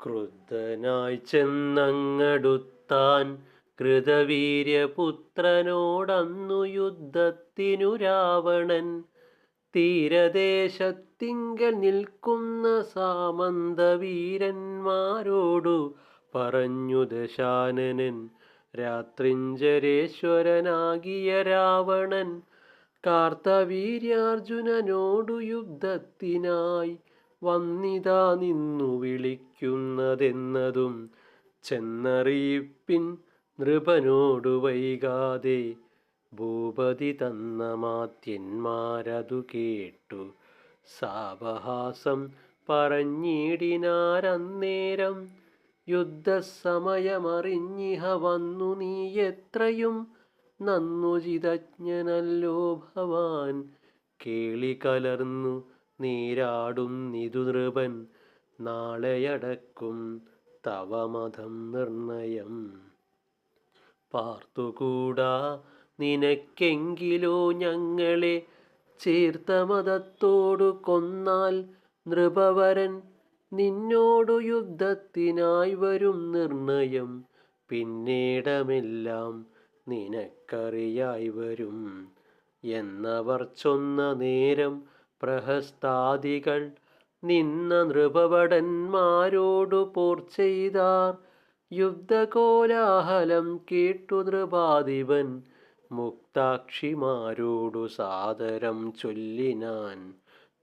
ക്രുദ്ധനായി ചെന്നങ്ങടുത്താൻ കൃതവീര്യപുത്രനോടന്നു യുദ്ധത്തിനു രാവണൻ. തീരദേശത്തിങ്കൽ നിൽക്കുന്ന സാമന്തവീരന്മാരോടു പറഞ്ഞു ദശാനനൻ രാത്രിഞ്ചരേശ്വരനാകിയ രാവണൻ കാർത്തവീര്യാർജുനനോടു യുദ്ധത്തിനായി വന്നിതാ നിന്നു വിളിക്കുന്നതെന്നതും ചെന്നറിയിപ്പിൻ നൃപനോടു വൈകാതെ ഭൂപതി തന്ന മാത്യന്മാരതു കേട്ടു. സാവഹാസം പറഞ്ഞിടിനാരന്നേരം യുദ്ധസമയമറിഞ്ഞിഹ വന്നു നീ എത്രയും നന്നുചിതജ്ഞനല്ലോ ഭവാൻ. കേളി കലർന്നു നീരാടുന്നിതു നൃപൻ നാളെയടക്കും തവമതം നിർണയം. പാർത്തുകൂടാ നിനക്കെങ്കിലോ ഞങ്ങളെ ചേർത്ത മതത്തോടു കൊന്നാൽ നൃപവരൻ നിന്നോടു യുദ്ധത്തിനായി വരും നിർണയം. പിന്നീടമെല്ലാം നിനക്കറിയായി വരും. എന്നവർ ചൊന്ന നേരം പ്രഹസ്താദികൾ നിന്ന നൃപഭടന്മാരോടു പോർ ചെയ്താർ. യുദ്ധകോലാഹലം കേട്ടു നൃപാധിപൻ. മുക്താക്ഷിമാരോടു സാദരം ചൊല്ലിനാൻ.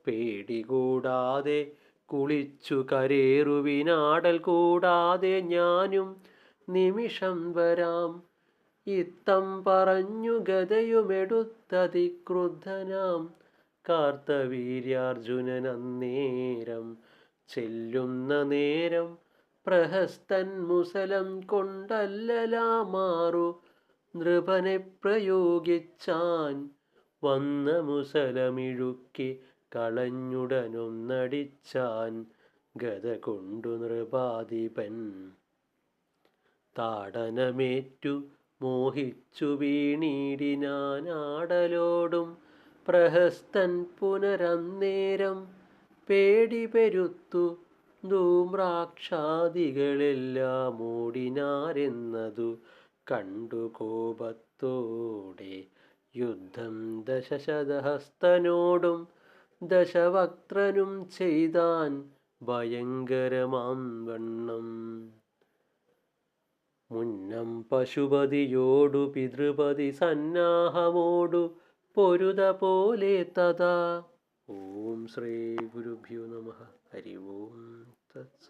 പേടികൂടാതെ കുളിച്ചു കരേറുവിനാടൽ കൂടാതെ ഞാനും നിമിഷം വരാം. ഇത്തം പറഞ്ഞു ഗതയുമെടുത്തതിക്രുദ്ധനാം. കാർത്തവീര്യാർജുനൻ അന്നേരം ചെല്ലുന്ന നേരം പ്രഹസ്തൻ മുസലം കൊണ്ടല്ലലാമാറു. നൃപനെ പ്രയോഗിച്ചാൻ വന്ന മുസലമിഴുക്കി കളഞ്ഞുടനൊന്നടിച്ചാൻ ഗത കൊണ്ടു നൃപാധിപൻ. താടനമേറ്റു മോഹിച്ചു വീണീടിനാനാടലോടും പ്രഹസ്തൻ പുനരന്നേരം പേടി പെരുത്തു ധൂമ്രാക്ഷാദികളെല്ലാം ഓടിനാരെന്നതു കണ്ടു കോപത്തോടെ. യുദ്ധം ദശശതഹസ്തനോടും ദശവക്ത്രനും ചെയ്താൻ ഭയങ്കരമാം വണ്ണം. മുന്നം പശുപതിയോടു പിതൃപതി സന്നാഹമോടു പൊരുത പോലെ തഥാ. ഓം ശ്രീ ഗുരുഭ്യോ നമ. ഹരി ഓം തത്സ.